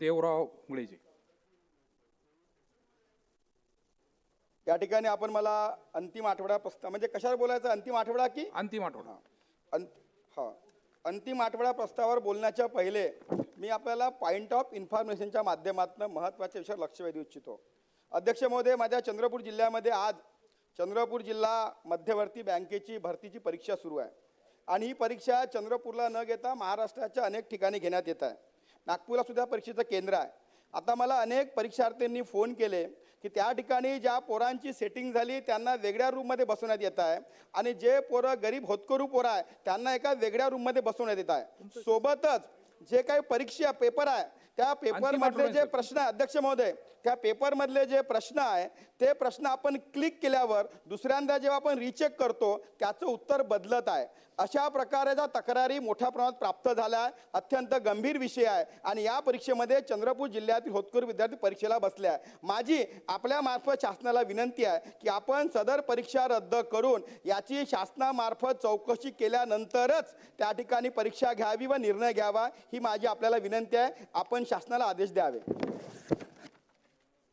देवराव मुळेजी. या ठिकाणी आपण मला अंतिम आठवडा प्रस्ताव म्हणजे कशावर बोलायचं? अंतिम आठवडा की? अंतिम आठवडा. अंत हा. अंतिम आठवडा प्रस्तावावर बोलण्याच्या पहिले मी आपल्याला पॉईंट ऑफ इन्फॉर्मेशनच्या माध्यमातून महत्त्वाच्या विषयावर लक्ष वेधू इच्छितो. अध्यक्ष महोदय माझ्या चंद्रपूर जिल्ह्यामध्ये आज चंद्रपूर जिल्हा मध्यवर्ती बँकेची भरतीची परीक्षा सुरू आहे. आणि ही परीक्षा चंद्रपूरला न घेता महाराष्ट्राच्या अनेक ठिकाणी घेण्यात येत आहे. नागपूरला सुद्धा परीक्षेचं केंद्र आहे. आता मला अनेक परीक्षार्थींनी फोन केले की त्या ठिकाणी ज्या पोरांची सेटिंग झाली त्यांना वेगळ्या रूममध्ये बसवण्यात येत आहे. आणि जे पोरं गरीब होतकरू पोरं आहे त्यांना एका वेगळ्या रूममध्ये बसवण्यात येत आहे. सोबतच जे काही परीक्षा पेपर आहे त्या पेपरमधले जे. प्रश्न आहे अध्यक्ष महोदय त्या पेपरमधले जे प्रश्न आहे ते प्रश्न आपण क्लिक केल्यावर दुसऱ्यांदा जेव्हा आपण रिचेक करतो त्याचं उत्तर बदलत आहे. अशा प्रकारच्या तक्रारी मोठ्या प्रमाणात प्राप्त झाल्या आहे अत्यंत गंभीर विषय आहे. आणि या परीक्षेमध्ये चंद्रपूर जिल्ह्यातील होतकरू विद्यार्थी परीक्षेला बसले आहे. माझी आपल्या मार्फत शासनाला विनंती आहे की आपण सदर परीक्षा रद्द करून याची शासनामार्फत चौकशी केल्यानंतरच त्या ठिकाणी परीक्षा घ्यावी व निर्णय घ्यावा ही माझी आपल्याला विनंती आहे. आपण शासनाला आदेश द्यावे.